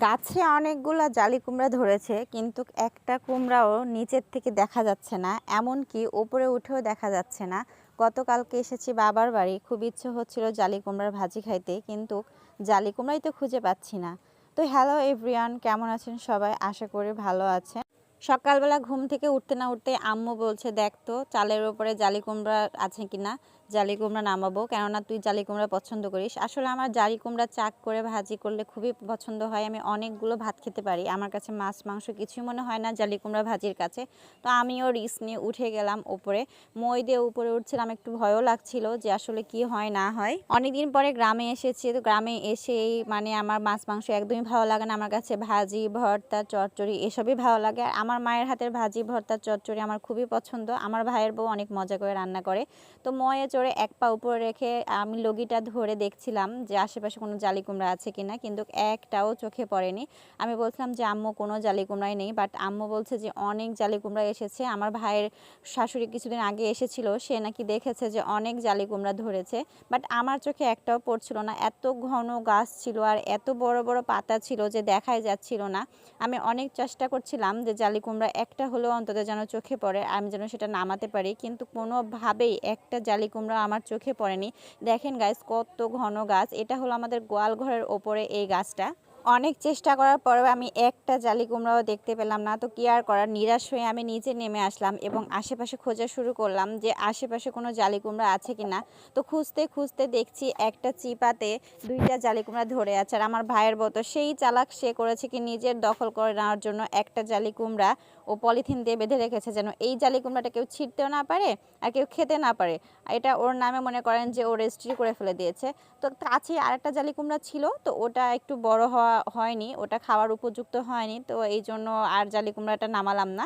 গাছে অনেকগুলা জালি কুমড়া ধরেছে, কিন্তু একটা কুমড়াও নিচের থেকে দেখা যাচ্ছে না, এমনকি উপরে উঠেও দেখা যাচ্ছে না। গতকালকে এসেছি বাবার বাড়ি, খুব ইচ্ছে হচ্ছিল জালি কুমড়ার ভাজি খাইতে, কিন্তু জালি কুমড়াই তো খুঁজে পাচ্ছি না। তো হ্যালো এভরিওয়ান, কেমন আছেন সবাই? আশা করি ভালো আছেন। সকালবেলা ঘুম থেকে উঠতে না উঠতে আম্মু বলছে, দেখ তো, চালের উপরে জালি কুমড়া আছে কিনা? জালি কুমড়া নামাবো। কেননা তুই জালি কুমড়া পছন্দ করিস। আসলে আমার জালি কুমড়া চাক করে ভাজি করলে খুবই পছন্দ হয়। আমি অনেকগুলো ভাত খেতে পারি। আমার কাছে মাছ, মাংস কিছুই মনে হয় না জালি কুমড়া ভাজির কাছে। তো আমিও রিস্ক নিয়ে উঠে গেলাম উপরে মই দিয়ে উপরে উঠছিলাম। একটু ভয়ও লাগছিল যে আসলে কি হয়, না হয়। অনেকদিন পরে গ্রামে এসেছি। তো গ্রামে এসেই মানে আমার মাছ, মাংস একদমই ভালো লাগে না। আমার কাছে ভাজি, ভর্তা, চচ্চড়ি এসবই ভালো লাগে। আর আমার মায়ের হাতের ভাজি, ভর্তা, চচ্চড়ি আমার খুবই পছন্দ। আমার ভাইয়ের বউ অনেক মজা করে রান্না করে। তো ময়ে চড়ে এক পা উপরে রেখে আমি লগিটা ধরে দেখছিলাম যে আশেপাশে কোনো জালি কুমড়া আছে কিনা, কিন্তু একটাও চোখে পড়েনি। আমি বলছিলাম যে, আম্মু, কোনো জালি কুমড়াই নেই। বাট আম্মু বলছে যে, অনেক জালি কুমড়া এসেছে। আমার ভাইয়ের শাশুড়ি কিছুদিন আগে এসেছিল, সে নাকি দেখেছে যে, অনেক জালি কুমড়া ধরেছে। বাট আমার চোখে একটাও পড়ছিল না। এত ঘন গাছ ছিল আর এত বড় বড় পাতা ছিল যে, দেখাই যাচ্ছিল না। আমি অনেক চেষ্টা করছিলাম যে, জালি কুমড়া একটা হলেও অন্তত যেন চোখে পড়ে, আমি যেন সেটা নামাতে পারি। কিন্তু কোনোভাবেই একটা জালি কুমড়া আমার চোখে পড়েনি। দেখেন গাছ কত ঘন গাছ। এটা হলো আমাদের গোয়াল ঘরের ওপরে এই গাছটা। অনেক চেষ্টা করার পরেও আমি একটা জালি কুমড়াও দেখতে পেলাম না। তো কি আর করার? নিরাশ হয়ে আমি নিচে নেমে আসলাম এবং আশেপাশে খোঁজা শুরু করলাম যে আশেপাশে কোনো জালি কুমড়া আছে কি না তো খুঁজতে খুঁজতে দেখছি একটা চিপাতে দুইটা জালি কুমড়া ধরে আছে আর আমার ভাইয়ের বউ তো সেই চালাক সে করেছে কি নিজের দখল করে নেওয়ার জন্য একটা জালি কুমড়া ও পলিথিন দিয়ে বেঁধে রেখেছে যেন এই জালি কুমড়াটা কেউ ছিঁড়তেও না পারে আর কেউ খেতে না পারে। এটা ওর নামে মনে করেন যে ও রেজিস্ট্রি করে ফেলে দিয়েছে। তো কাছে আরেকটা জালি কুমড়া ছিল, তো ওটা একটু বড় হওয়া হয়নি ওটা খাওয়ার উপযুক্ত হয়নি তো এই জন্য আর জালি কুমড়াটা নামালাম না।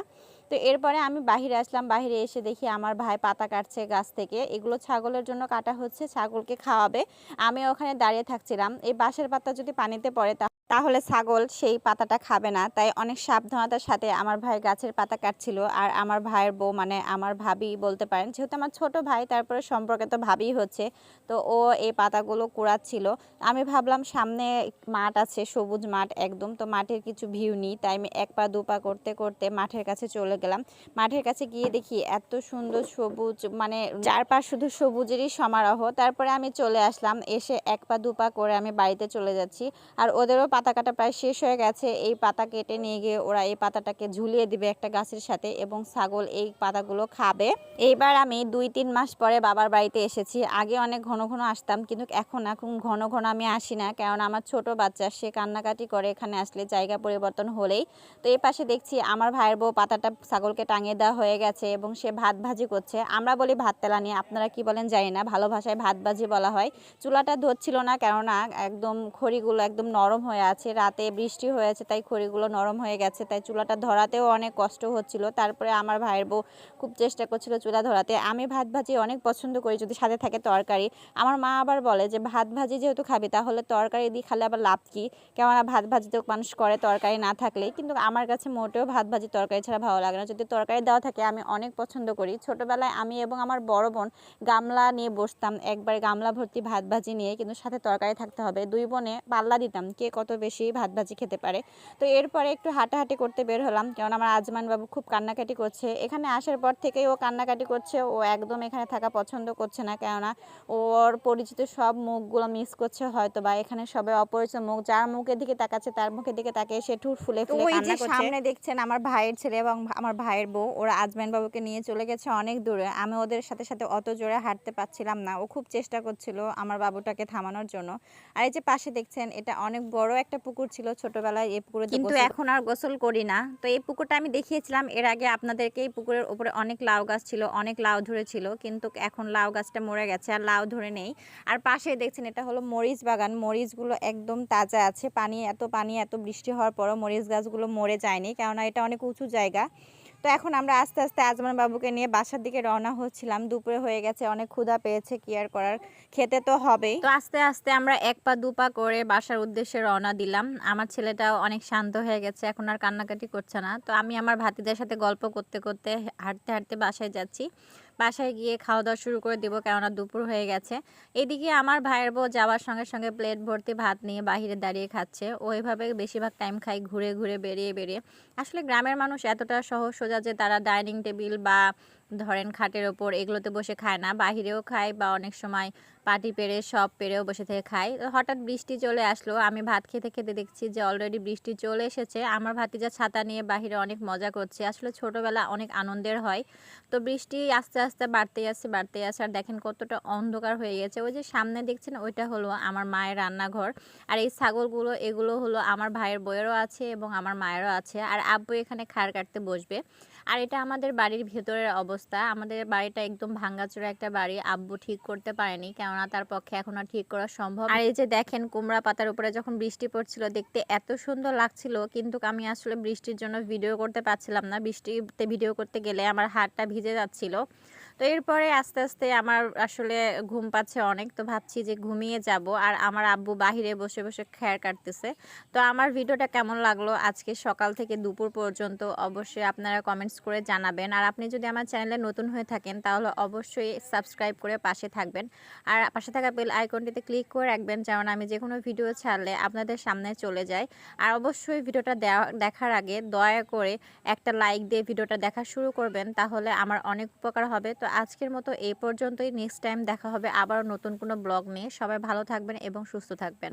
তো এরপরে আমি বাহিরে আসলাম, বাহিরে এসে দেখি আমার ভাই পাতা কাটছে গাছ থেকে। এগুলো ছাগলের জন্য কাটা হচ্ছে, ছাগলকে খাওয়াবে। আমি ওখানে দাঁড়িয়ে থাকছিলাম। এই বাঁশের পাতা যদি পানিতে পড়ে তাহলে ছাগল সেই পাতাটা খাবে না। তাই অনেক সাবধানতার সাথে আমার ভাই গাছের পাতা কাটছিল। আর আমার ভাইয়ের বউ মানে আমার ভাবি বলতে পারেন, যেহেতু আমার ছোট ভাই, তারপরে সম্পর্কে তো ভাবি হচ্ছে, তো ও এই পাতাগুলো কুড়াচ্ছিল। আমি ভাবলাম সামনে মাঠ আছে, সবুজ মাঠ একদম, তো মাঠের কিছু ভিউ নিই। তাই আমি এক পা, দু পা করতে করতে মাঠের কাছে চলে গেলাম। মাঠের কাছে গিয়ে দেখি এত সুন্দর সবুজ মানে চারপাশ শুধু সবুজেরই সমারোহ। তারপরে আমি চলে আসলাম, এসে এক পা দু পা করে আমি বাড়িতে চলে যাচ্ছি। আর ওদেরও পাতা কাটা প্রায় শেষ হয়ে গেছে। এই পাতা কেটে নিয়ে গিয়ে ওরা এই পাতাটাকে ঝুলিয়ে দিবে একটা গাছের সাথে এবং ছাগল এই পাতাগুলো খাবে। এইবার আমি দুই তিন মাস পরে বাবার বাড়িতে এসেছি। আগে অনেক ঘন ঘন আসতাম, কিন্তু এখন এখন ঘন ঘন আমি আসি না। কারণ আমার ছোট বাচ্চা, সে কান্নাকাটি করে এখানে আসলে জায়গা পরিবর্তন হলেই। তো এই পাশে দেখছি আমার ভাইয়ের বউ পাতাটা ছাগলকে টাঙিয়ে দেওয়া হয়ে গেছে এবং সে ভাত ভাজি করছে। আমরা বলি ভাত তেলা নিয়ে, আপনারা কি বলেন জানি না, ভালো ভাষায় ভাত ভাজি বলা হয়। চুলাটা ধরছিল না কেননা একদম খড়িগুলো একদম নরম হয়ে আছে, রাতে বৃষ্টি হয়েছে তাই খড়িগুলো নরম হয়ে গেছে, তাই চুলাটা ধরাতেও অনেক কষ্ট হচ্ছিল। তারপরে আমার ভাইয়ের বউ খুব চেষ্টা করছিল চুলা ধরাতে। আমি ভাত ভাজি অনেক পছন্দ করি, যদি সাথে থাকে তরকারি। আমার মা আবার বলে যে, ভাত ভাজি যেহেতু খাবি, তাহলে তরকারি দিয়ে খালে আবার লাভ কী? কেননা ভাত ভাজি তো মানুষ করে, তরকারি না থাকলেই। কিন্তু আমার কাছে মোটেও ভাত ভাজি তরকারি ছাড়া ভালো লাগে না। যদি তরকারি দেওয়া থাকে আমি অনেক পছন্দ করি। ছোটোবেলায় আমি এবং আমার বড় বোন গামলা নিয়ে বসতাম একবার গামলা ভর্তি ভাত ভাজি নিয়ে কিন্তু সাথে তরকারি থাকতে হবে। দুই বোনে পাল্লা দিতাম কে কত বেশি ভাত ভাজি খেতে পারে। তো এরপরে একটু হাঁটাহাঁটি করতে বের হলাম কারণ আমার আজমান বাবু খুব কান্নাকাটি করছে। এখানে আসার পর থেকেই ও কান্নাকাটি করছে ও একদম এখানে থাকা পছন্দ করছে না কেননা ওর পরিচিত সব মুখগুলো মিস করছে হয়তো বা এখানে সবাই অপরিচিত মুখ যার মুখের দিকে তাকাচ্ছে তার মুখের দিকে তাকিয়ে সে ঠুট ফুলে ফুলে কান্না করছে। সামনে দেখছেন আমার ভাইয়ের ছেলে এবং আমার ভাইয়ের বউ ওরা আজমান বাবুকে নিয়ে চলে গেছে অনেক দূরে। আমি ওদের সাথে সাথে অত জোরে হাঁটতে পারছিলাম না। ও খুব চেষ্টা করছিল আমার বাবুটাকে থামানোর জন্য। আর এই যে পাশে দেখছেন এটা অনেক বড় একটা পুকুর ছিল ছোটবেলায়। এই পুকুরে কিন্তু এখন আর গোসল করি না। তো এই পুকুরটা আমি দেখিয়েছিলাম এর আগে আপনাদেরকে এই পুকুরের উপরে অনেক লাউ গাছ ছিল অনেক লাউ ধরেছিল কিন্তু এখন লাউ গাছটা মরে গেছে আর লাউ ধরে নেই। আর পাশে দেখছেন এটা হলো মরিচ বাগান। মরিচগুলো একদম তাজা আছে। পানি এত পানি এত বৃষ্টি হওয়ার পরও মরিচ গাছগুলো মরে যায়নি কেননা এটা অনেক উঁচু জায়গা। তো এখন আমরা আস্তে আস্তে আজমান বাবুকে নিয়ে বাসার দিকে রওনা হচ্ছিলাম। দুপুরে হয়ে গেছে, অনেক ক্ষুধা পেয়েছে কি আর করার খেতে তো হবেই। তো আস্তে আস্তে আমরা এক পা দু পা করে বাসার উদ্দেশ্যে রওনা দিলাম। আমার ছেলেটাও অনেক শান্ত হয়ে গেছে, এখন আর কান্নাকাটি করছে না। তো আমি আমার ভাতিদের সাথে গল্প করতে করতে হাঁটতে হাঁটতে বাসায় যাচ্ছি। বাসায় গিয়ে খাওয়া দাওয়া শুরু করে দেবো, কেননা দুপুর হয়ে গেছে। এদিকে আমার ভাইয়ের বউ যাওয়ার সঙ্গে সঙ্গে প্লেট ভর্তি ভাত নিয়ে বাহিরে দাঁড়িয়ে খাচ্ছে। ওইভাবে বেশিরভাগ টাইম খাই ঘুরে ঘুরে, বেরিয়ে বেরিয়ে। আসলে গ্রামের মানুষ এতটা সহজ সোজা যে তারা ডাইনিং টেবিল বা ধরেন খাটের ওপর এগুলোতে বসে খায় না, বাহিরেও খায় বা অনেক সময় পাটি পেরে সব পেরেও বসে থেকে খায়। হঠাৎ বৃষ্টি চলে আসলো, আমি ভাত খেতে খেতে দেখছি যে অলরেডি বৃষ্টি চলে এসেছে। আমার ভাতিজা ছাতা নিয়ে বাহিরে অনেক মজা করছে। আসলে ছোটোবেলা অনেক আনন্দের হয়। তো বৃষ্টি আস্তে আস্তে বাড়তেই আসছে বাড়তেই আসছে। আর দেখেন কতটা অন্ধকার হয়ে গেছে। ওই যে সামনে দেখছেন, ওইটা হলো আমার মায়ের রান্নাঘর। আর এই ছাগলগুলো, এগুলো হলো আমার ভাইয়ের বইয়েরও আছে এবং আমার মায়েরও আছে। আর আব্বু এখানে খাড় কাটতে বসবে। আর এটা আমাদের বাড়ির ভেতরের অবস্থা। আমাদের বাড়িটা একদম ভাঙ্গাচোরা একটা বাড়ি। আব্বু ঠিক করতে পারেনি, কেননা তার পক্ষে এখন আর ঠিক করা সম্ভব। আর এই যে দেখেন কুমড়া পাতার উপরে যখন বৃষ্টি পড়ছিল, দেখতে এত সুন্দর লাগছিল, কিন্তু আমি আসলে বৃষ্টির জন্য ভিডিও করতে পারছিলাম না। বৃষ্টিতে ভিডিও করতে গেলে আমার হাতটা ভিজে যাচ্ছিল। তো এরপরে আস্তে আস্তে আমার আসলে ঘুম পাচ্ছে অনেক। তো ভাবছি যে ঘুমিয়ে যাব আর আমার আব্বু বাহিরে বসে বসে খ্যার কাটতেছে। তো আমার ভিডিওটা কেমন লাগল আজকে সকাল থেকে দুপুর পর্যন্ত অবশ্যই আপনারা কমেন্টস করে জানাবেন। আর আপনি যদি আমার চ্যানেলে নতুন হয়ে থাকেন তাহলে অবশ্যই সাবস্ক্রাইব করে পাশে থাকবেন। আর পাশে থাকা বেল আইকনটিতে ক্লিক করে রাখবেন যেমন আমি যে কোনো ভিডিও ছাড়লে আপনাদের সামনে চলে যায় আর অবশ্যই ভিডিওটা দেখার আগে দয়া করে একটা লাইক দিয়ে ভিডিওটা দেখা শুরু করবেন, তাহলে আমার অনেক উপকার হবে। তো আজকের মতো এই পর্যন্তই। নেক্সট টাইম দেখা হবে আবার নতুন কোনো ব্লগ নিয়ে। সবাই ভালো থাকবেন এবং সুস্থ থাকবেন।